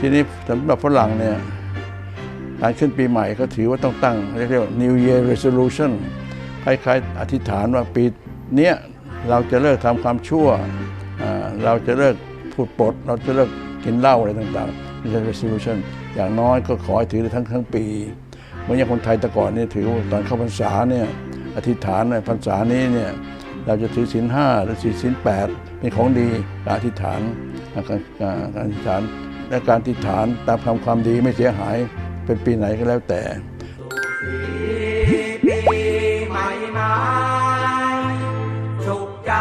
ทีนี้สำหรับฝรั่งเนี่ยการขึ้นปีใหม่ก็ถือว่าต้องตั้งเรียกว่า New Year Resolution คล้ายๆอธิษฐานว่าปีเนี้ยเราจะเลิกทำความชั่ว เราจะเลิกพูดปด เราจะเลิกกินเหล้าอะไรต่างๆนี่คือ resolution อย่างน้อยก็ขอให้ถือได้ทั้งทั้งปี เหมือนอย่างคนไทยแต่ก่อนเนี่ยถือว่าตอนเข้าพรรษาเนี่ยอธิษฐานในพรรษานี้เนี่ยเราจะถือศีลห้าหรือศีลแปดเป็นของดีการอธิษฐานการอธิษฐาน และการอธิษฐานตามทำความดีไม่เสียหายเป็นปีไหนก็แล้วแต่ปีใหม่มาสุขใจ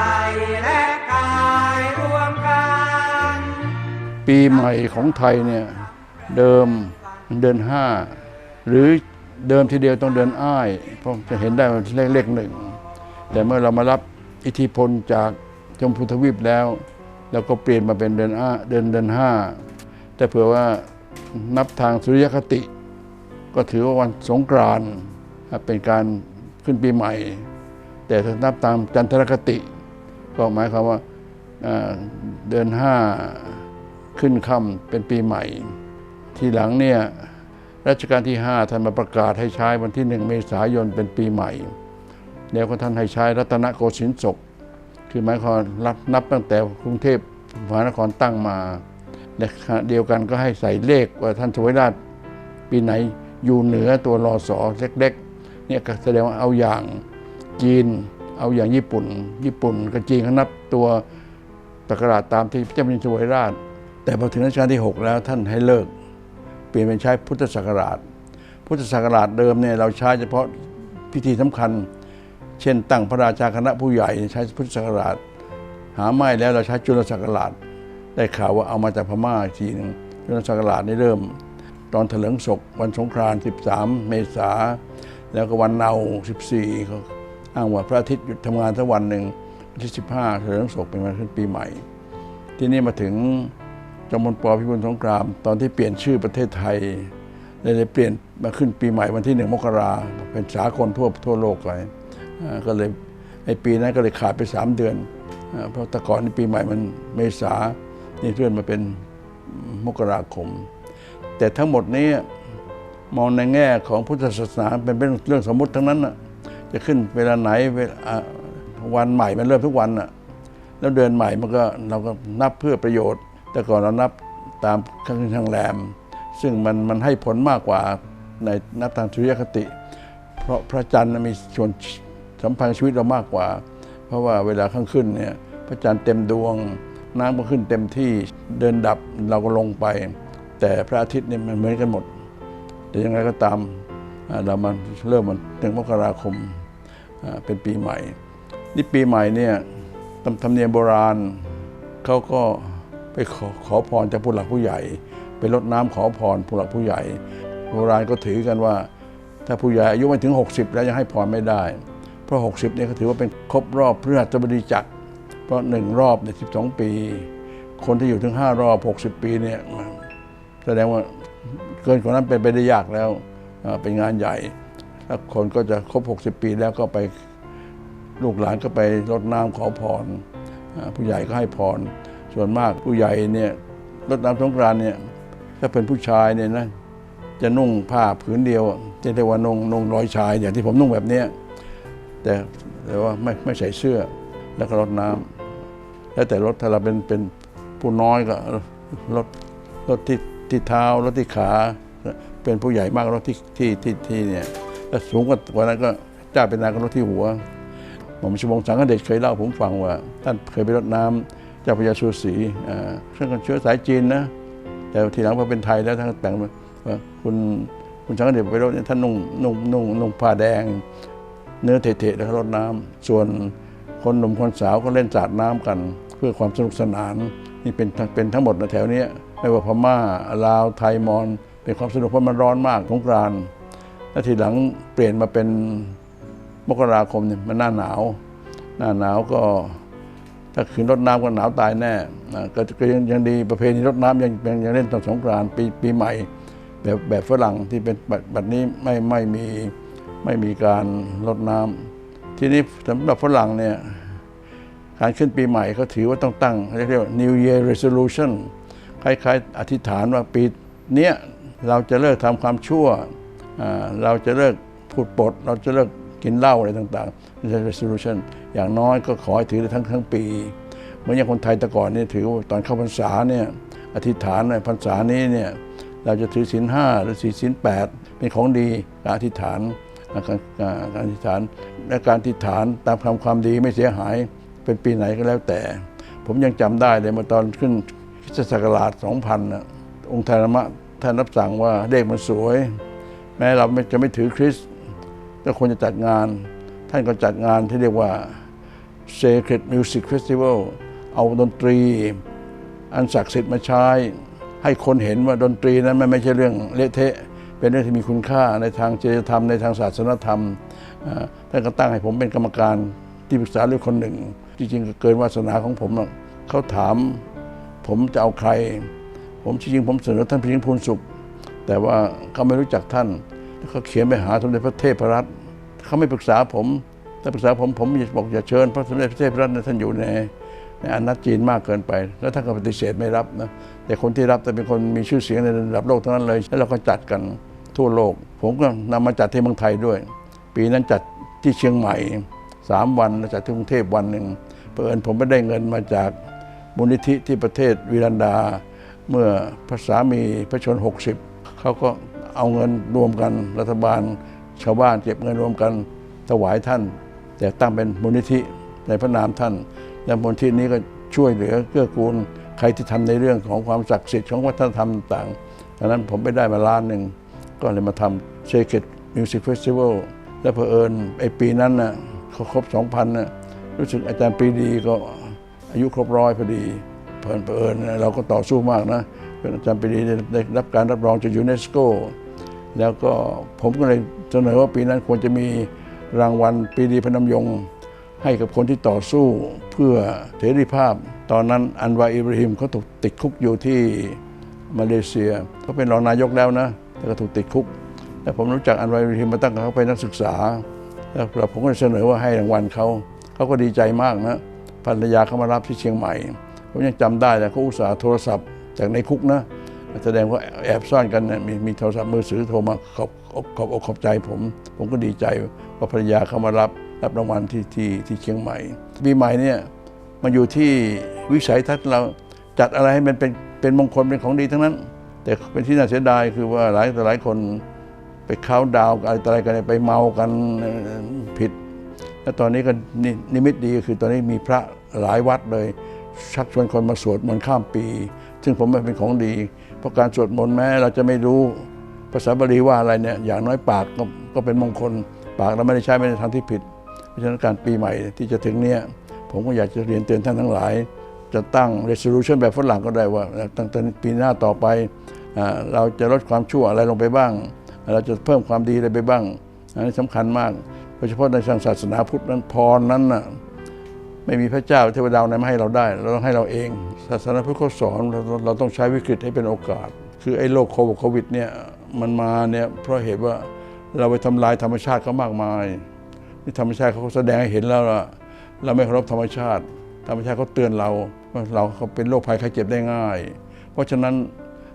และกายรวมกันปีใหม่ของไทยเนี่ยเดิมเดือนห้าหรือเดิมทีเดียวต้องเดือนอ้ายเพราะจะเห็นได้ว่าเลขเลขหนึ่งแต่เมื่อเรามารับอิทธิพลจากจมพูทวีปแล้ว แล้วก็เปลี่ยนมาเป็นเดือนอ้าเดือนเดือนห้า แต่เผื่อว่านับทางสุริยคติ ก็ถือว่าวันสงกรานต์เป็นการขึ้นปีใหม่ แต่ถ้านับตามจันทรคติ ก็หมายความว่าเดือนห้าขึ้นค่ำเป็นปีใหม่ ทีหลังเนี่ยรัชกาลที่5ท่านมาประกาศให้ใช้วันที่1เมษายนเป็นปีใหม่ แล้วก็ท่านให้ใช้รัตนโกสินทร์ศก คือหมายความรับนับตั้งแต่กรุงเทพมหานครตั้งมา และเดียวกันก็ให้ใส่เลขว่าท่านทวยราชปีไหนอยู่เหนือตัวรอสอเล็กๆเนี่ยแสดงว่าเอาอย่างจีน เอาอย่างญี่ปุ่น ญี่ปุ่นกับจีนเขานับตัวตกราชตามที่เจ้าแผ่นดินทวยราช แต่พอถึงรัชกาลที่ 6 แล้วท่านให้เลิก เปลี่ยนเป็นใช้พุทธศักราช พุทธศักราชเดิมเนี่ยเราใช้เฉพาะพิธีสำคัญ เช่น ตั้งพระราชาคณะผู้ใหญ่ใช้พุทธศักราช หาไม่แล้วเราใช้จุลศักราช ได้ข่าวว่าเอามาจากพม่าอีกทีหนึ่งจุลศักราชนี่เริ่ม ตอนเถลิงศกวันสงกรานต์13 เมษาแล้วก็วันเนา14เขาอ้างว่าพระอาทิตย์หยุดทำงานสักวันหนึ่งวันที่ 15 เถลิงศกเป็นวันขึ้นปีใหม่ ที่นี่มาถึงจอมพลปพิบูลสงคราม ตอนที่เปลี่ยนชื่อประเทศไทยเลยเปลี่ยนมาขึ้นปีใหม่วันที่หนึ่งมกราเป็นสากลทั่วทั่วโลกเลยก็เลยไอปีนั้นก็เลยขาดไปสามเดือน เพราะแต่ก่อนนี่ปีใหม่มันเมษา นี่เลื่อนมาเป็นมกราคม แต่ทั้งหมดนี้มองในแง่ของพุทธศาสนาเป็นเรื่องสมมติทั้งนั้นนะจะขึ้นเวลาไหนเวลาวันใหม่มันเริ่มทุกวันน่ะแล้วเดือนใหม่มันก็เราก็นับเพื่อประโยชน์ แต่ก่อนเรานับตามข้างทางแรม ซึ่งมันมันให้ผลมากกว่าในนับตามสุริยคติ เพราะพระจันทร์มีส่วนสัมพันธ์ชีวิตเรามากกว่า เพราะว่าเวลาข้างขึ้นเนี่ยพระจันทร์เต็มดวง น้ำก็ขึ้นเต็มที่เดินดับเราก็ลงไป แต่พระอาทิตย์เนี่ยมันเหมือนกันหมด แต่ยังไงก็ตามเรามันเริ่มมันถึงมกราคมเป็นปีใหม่ นี่ปีใหม่เนี่ยตามธรรมเนียมโบราณเขาก็ไปขอขอพรจากผู้หลักผู้ใหญ่ ไปรดน้ำขอพรผู้หลักผู้ใหญ่ โบราณก็ถือกันว่า ถ้าผู้ใหญ่อายุไม่ถึง 60 แล้วยังให้พรไม่ได้ เพราะ 60เนี่ยเขาถือว่าเป็นครบรอบพฤหัสบดีจักร ราะหนึ่งรอบเนี่ย12ปี คนที่อยู่ถึง5รอบ60ปีเนี่ยแสดงว่าเกินกว่านั้นเป็นไปได้ยากแล้วเป็นงานใหญ่ถ้าคนก็จะครบ60ปีแล้วก็ไปลูกหลานก็ไปรดน้ำขอพรผู้ใหญ่ก็ให้พร ส่วนมากผู้ใหญ่เนี่ยรดน้ำสงกรานเนี่ยถ้าเป็นผู้ชายเนี่ยนะจะนุ่งผ้าผืนเดียวจะเรียกว่านุ่งนุ่งร้อยชายอย่างที่ผมนุ่งแบบนี้แต่แต่ว่าไม่ไม่ใส่เสื้อแล้วก็รดน้ำ แล้วแต่รถถ้าเราเป็นเป็นผู้น้อยก็รถรถที่ที่เท้ารถที่ขา เป็นผู้ใหญ่มากรถที่ที่ที่ที่เนี่ยถ้าสูงกว่านั้นก็เจ้าเป็นนายก็รถที่หัวหม่อมชวงสังฆเดชเคยเล่าผมฟังว่าท่านเคยไปรดน้ำเจ้าพระยาสุสีอ่าซึ่งก็เชื้อสายจีนนะแต่ทีหลังพอเป็นไทยแล้วท่านแต่งว่าคุณคุณสังฆเดชไปรดเนี่ยท่านนุ่งนุ่งนุ่งนุ่งผ้าแดง เนื้อเทะๆแล้วรดน้ำส่วนคนหนุ่มคนสาวก็เล่นสาดน้ำกัน พื่อความสนุกสนานนี่เป็นเป็นทั้งหมดในแถวนี้ไม่ว่าพม่าลาวไทยมอญเป็นความสนุกเพราะมันร้อนมากสงกรานต์แล้วทีหลังเปลี่ยนมาเป็นมกราคมเนี่ยมันหน้าหนาว หน้าหนาวก็ถ้าคืนรดน้ำก็หนาวตายแน่นะก็ก็ยังยังดีประเพณีรดน้ำยังยังยังเล่นตอนสงกรานต์ปีปีใหม่ แบบแบบฝรั่งที่เป็นแบบแบบนี้ไม่ไม่มีไม่มีการรดน้ำทีนี้สำหรับฝรั่งเนี่ย การขึ้นปีใหม่เขาถือว่าต้องตั้งเรียกว่า New Year Resolution คคล้ายๆ อธิษฐานว่าปีเนี้ยเราจะเลิกทำความชั่ว เราจะเลิกพูดปด เราจะเลิกกินเหล้าอะไรต่างๆนี่คือ resolution อย่างน้อยก็ขอให้ถือได้ทั้งทั้งปี เหมือนอย่างคนไทยแต่ก่อนเนี่ยถือว่าตอนเข้าพรรษาเนี่ยอธิษฐานในพรรษานี้เนี่ยเราจะถือศีลห้าหรือศีลศีลแปดเป็นของดีการอธิษฐานการการอธิษฐานและการอธิษฐานตามคำความดีไม่เสียหาย เป็นปีไหนก็แล้วแต่ ผมยังจำได้เลยเมื่อตอนขึ้นคิสศักราช2000นะองค์ธารมะท่านรับสั่งว่าเลขมันสวย แม้เราจะไม่ถือคริสต์ก็ควรจะจัดงาน ท่านก็จัดงานที่เรียกว่า Sacred Music Festival เอาดนตรี อันศักดิ์สิทธิ์มาใช้ ให้คนเห็นว่าดนตรีนั้นมันไม่ใช่เรื่องเละเทะ เป็นเรื่องที่มีคุณค่าในทางจริยธรรมในทางศาสนธรรมท่านก็ตั้งให้ผมเป็นกรรมการที่ปรึกษาเรื่องคนหนึ่ง จริงๆเกินวาสนาของผมเขาถาม ผมจะเอาใคร ผมจริงๆผมเสนอท่านพิงพูนสุข แต่ว่าเขาไม่รู้จักท่านแล้วเขาเขียนไปหาสมเด็จพระเทพรัตน์เขาไม่ปรึกษาผมถ้าปรึกษาผมผมอยบอกอย่าเชิญพระสมเด็จพระเทพรัตน์นะท่านอยู่ในในอานัตจีนมากเกินไป แล้วท่านก็ปฏิเสธไม่รับนะแต่คนที่รับแต่เป็นคนมีชื่อเสียงในระดับโลกทั้งนั้นเลย แล้วเราก็จัดกันทั่วโลก ผมก็นำมาจัดที่เมืองไทยด้วย ปีนั้นจัดที่เชียงใหม่สามวันแล้วจัดที่กรุงเทพวันหนึ่ง เผอิญผมไม่ได้เงินมาจากมูลนิธิที่ประเทศวิรันดา เมื่อพระสามีพระชน 60 เขาก็เอาเงินรวมกันรัฐบาลชาวบ้านเก็บเงินรวมกันถวายท่าน แต่ตั้งเป็นมูลนิธิในพระนามท่านและมูลนิธินี้ก็ช่วยเหลือเกื้อกูลใครที่ทำในเรื่องของความศักดิ์สิทธิ์ของวัฒนธรรมต่างดังนั้นผมไปได้มาล้านหนึ่ง ก็เลยมาทำเช c ก e มิวสิกเฟสติวัลและเผอิญไอปีนั้นน่ะเขาครบ 2,000น่ะ รู้สึกอาจารย์ปรีดีก็อายุครบร้อยพอดีเผอิญเผอิญเราก็ต่อสู้มากนะเป็นอาจารย์ปรีดีได้รับการรับรองจากยูเนสโก แล้วก็ผมก็เลยเสนอว่าปีนั้นควรจะมีรางวัลปรีดีพนมยงค์ให้กับคนที่ต่อสู้เพื่อเสรีภาพ ตอนนั้นอันวาอิบราฮิมเขาถูกติดคุกอยู่ที่มาเลเซียเขาเป็นรองนายกแล้วนะ แต่ก็ถูกติดคุก แต่ผมรู้จักอันวาอิบราฮิมมาตั้งแต่เขาเป็นนักศึกษา แล้วผมก็เสนอว่าให้รางวัลเขา เขาก็ดีใจมากนะภรรยาเขามารับที่เชียงใหม่ผมยังจำได้เลยเขาอุตส่าห์โทรศัพท์จากในคุกนะแสดงว่าแอบซ่อนกันนะมีมีโทรศัพท์มือถือโทรมาขอบขอบขอบอกขอบใจผม ผมก็ดีใจว่าภรรยาเขามารับรับรางวัลที่ที่ที่เชียงใหม่ปีใหม่เนี่ยมันอยู่ที่วิสัยทัศน์เราจัดอะไรให้มันเป็นเป็นมงคลเป็นของดีทั้งนั้น แต่เป็นที่น่าเสียดายคือว่าหลายต่อหลายคนไปเข้าดาวอะไรต่ออะไรกันไปเมากันผิด แล้วตอนนี้ก็นิมิตดีก็คือตอนนี้มีพระหลายวัดเลย ชักชวนคนมาสวดมนต์ข้ามปี ซึ่งผมว่าเป็นของดี เพราะการสวดมนต์แม้เราจะไม่รู้ภาษาบาลีว่าอะไรเนี่ยอย่างน้อยปากก็ก็เป็นมงคล ปากเราไม่ได้ใช้ไม่ได้ทางที่ผิด เพราะฉะนั้นการปีใหม่ที่จะถึงเนี่ยผมก็อยากจะเรียนเตือนท่านทั้งหลาย จะตั้ง resolution แบบฝรั่งก็ได้ว่าตั้งแต่ปีหน้าต่อไป เราจะลดความชั่วอะไรลงไปบ้าง เราจะเพิ่มความดีอะไรไปบ้าง อันนี้สำคัญมาก ยเฉพาะในทางศาสนาพุทธนั้นพรนั้นน่ะไม่มีพระเจ้าเทวดาไหนมาให้เราได้ เราต้องให้เราเอง ศาสนาพุทธเขาสอนเราเราต้องใช้วิกฤตให้เป็นโอกาส คือไอ้โรคโควิดโควิดเนี่ยมันมาเนี่ยเพราะเหตุว่าเราไปทำลายธรรมชาติเขามากมายที่ธรรมชาติเขาแสดงให้เห็นแล้วล่ะเราไม่เคารพธรรมชาติ ธรรมชาติเขาเตือนเราว่าเราเขาเป็นโรคภัยไข้เจ็บได้ง่าย เพราะฉะนั้น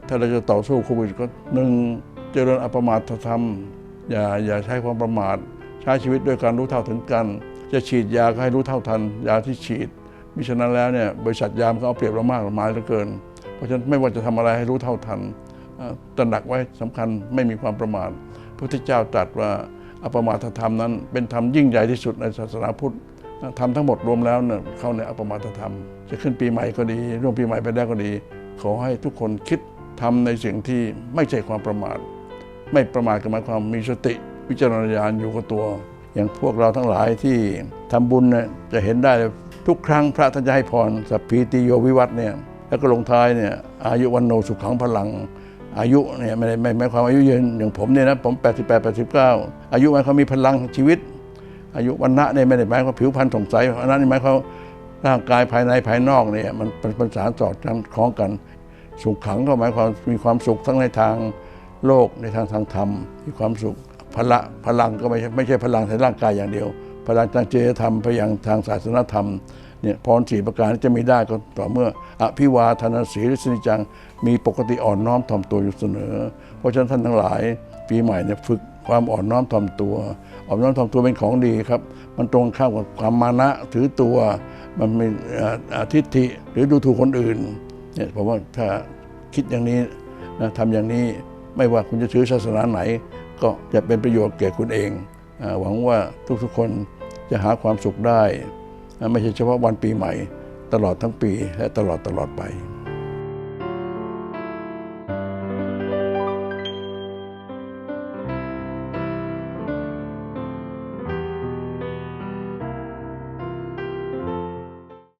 ถ้าเราจะต่อสู้โควิดก็หนึ่งเจริญอปมาทธรรม อย่าอย่าใช้ความประมาท ช้ชีวิตด้วยการรู้เท่าถึงกัน จะฉีดยาก็ให้รู้เท่าทัน ยาที่ฉีดมิฉะนั้นแล้วเนี่ยบริษัทยามเขาเอาเปรียบเรามากมายเหลือเกิน เพราะฉะนั้นไม่ว่าจะทำอะไรให้รู้เท่าทันเอ่อตระหนักไว้สำคัญไม่มีความประมาทพระพุทธเจ้าตรัสว่าอปมาทธรรมนั้น เป็นธรรมยิ่งใหญ่ที่สุดในศาสนาพุทธทำทั้งหมดรวมแล้วเนี่ยเข้าในอปมาทธรรม จะขึ้นปีใหม่ก็ดี ร่วมปีใหม่ไปได้ก็ดี ขอให้ทุกคนคิดทำในสิ่งที่ไม่ใช่ความประมาท ไม่ประมาทกับหมายความมีสติ วิจารณญาณอยู่กับตัว อย่างพวกเราทั้งหลายที่ทำบุญเนี่ยจะเห็นได้ทุกครั้งพระท่านจะให้พรสัพพีติโยวิวัฒน์เนี่ยแล้วก็ลงท้ายเนี่ยอายุวันโนสุขขังพลัง อายุเนี่ยไม่ได้ไม่หมายความอายุยืนอย่างผมเนี่ยนะผม 88 89 อายุหมายความมีพลังชีวิต อายุวันนะเนี่ยไม่ได้หมายความผิวพรรณสงสัยอันนั้นหมายความร่างกายภายในภายนอกเนี่ยมันเป็นสารสอดคล้องกัน สุขขังก็หมายความมีความสุขทั้งในทางโลกในทางทางธรรมมีความสุข พละพลังก็ไม่ใช่ไม่ใช่พลังในร่างกายอย่างเดียว พลังทางจริยธรรมพลังทางศาสนธรรมเนี่ยพรสี่ประการจะมีได้ก็ต่อเมื่อ อภิวาทนาสีริสนิจัง มีปกติอ่อนน้อมถ่อมตัวอยู่เสมอเพราะฉะนั้นท่านทั้งหลาย ปีใหม่เนี่ยฝึกความอ่อนน้อมถ่อมตัว อ่อนน้อมถ่อมตัวเป็นของดีครับ มันตรงข้ามกับความมานะถือตัว มันเป็นทิฏฐิหรือดูถูกคนอื่นเนี่ยผมว่าถ้าคิดอย่างนี้นะทำอย่างนี้ไม่ว่าคุณจะถือศาสนาไหน ก็จะเป็นประโยชน์แก่คุณเอง หวังว่าทุกๆคนจะหาความสุขได้ ไม่ใช่เฉพาะวันปีใหม่ ตลอดทั้งปีและตลอดตลอดไป